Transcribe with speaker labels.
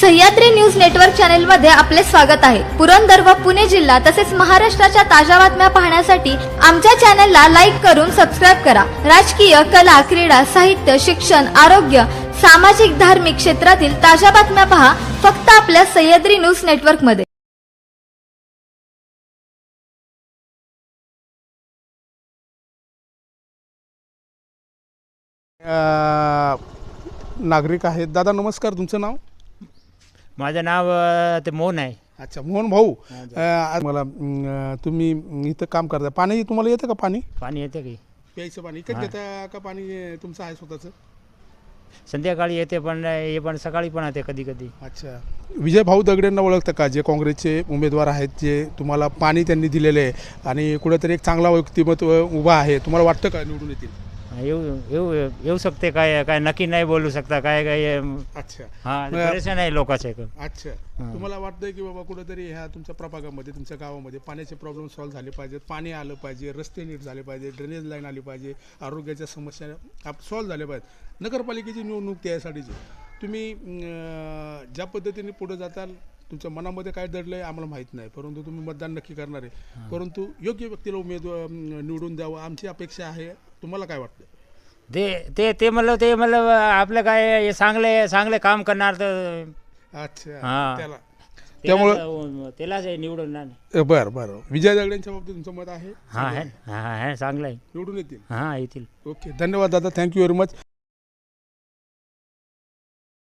Speaker 1: Sahyadri news network चॅनलमध्ये आपले स्वागत आहे. पुरंदर व पुणे जिल्हा तसेच महाराष्ट्राच्या ताज्या बातम्या पाहण्यासाठी आमच्या चॅनलला लाईक करून सबस्क्राईब करा. राजकीय कला क्रीडा साहित्य शिक्षण आरोग्य सामाजिक धार्मिक क्षेत्रातील ताज्या बातम्या पहा फक्त आपल्या सह्याद्री न्यूज
Speaker 2: नेटवर्कमध्ये नागरिक आहेत. दादा नमस्कार. तुमचं नाव?
Speaker 3: माझं नाव ते मोहन आहे.
Speaker 2: अच्छा मोहन भाऊ. अ, मला अं, तुम्ही इथं काम करता. पाणी तुम्हाला येतं का पाणी?
Speaker 3: पाणी येते की.
Speaker 2: प्यायचं पाणी. इकडे घेता का पाणी अं, तुमचं आहे स्वतःचं?
Speaker 3: संध्याकाळी येते पण हे पण सकाळी पण येते कधी कधी
Speaker 2: अच्छा. विजय भाऊ दगडेंना ओळखतं का? जे काँग्रेसचे उमेदवार आहेत जे तुम्हाला पाणी त्यांनी दिलेलं आहे आणि कुठेतरी एक चांगला व्यक्तिमत्व उभा आहे. तुम्हाला वाटतं का निवडून येतील?
Speaker 3: येऊ येऊ येऊ शकते काय काय नक्की नाही बोलू शकता काय काय
Speaker 2: अच्छा.
Speaker 3: हा आहे लोकांचे.
Speaker 2: अच्छा. तुम्हाला वाटतंय की बाबा कुठेतरी ह्या तुमच्या प्रभागामध्ये तुमच्या गावामध्ये पाण्याचे प्रॉब्लेम सॉल्व्ह झाले पाहिजेत पाणी आलं पाहिजे रस्ते नीट झाले पाहिजे ड्रेनेज लाईन आली पाहिजे आरोग्याच्या समस्या सॉल्व्ह झाल्या पाहिजेत. नगरपालिकेची निवडणूक त्यासाठीची. तुम्ही ज्या पद्धतीने पुढे जाताल तुमच्या मनामध्ये काय दडलं आहे आम्हाला माहीत नाही. परंतु तुम्ही मतदान नक्की करणार आहे. परंतु योग्य व्यक्तीला उमेदवार निवडून द्यावं आमची अपेक्षा आहे. तुम्हाला काय वाटतं
Speaker 3: ते ते ते म्हणलं ते म्हणलं आपलं काय हे चांगले चांगले काम करणार तर
Speaker 2: अच्छा
Speaker 3: हा.
Speaker 2: त्याला.
Speaker 3: त्यामुळं त्यालाच हे निवडून
Speaker 2: बरं बरं. विजय दगड्यांच्या बाबतीत तुमचं मत आहे?
Speaker 3: हा आहे हा आहे चांगलं आहे
Speaker 2: निवडून येतील.
Speaker 3: हा येतील.
Speaker 2: ओके धन्यवाद दादा. Thank you very much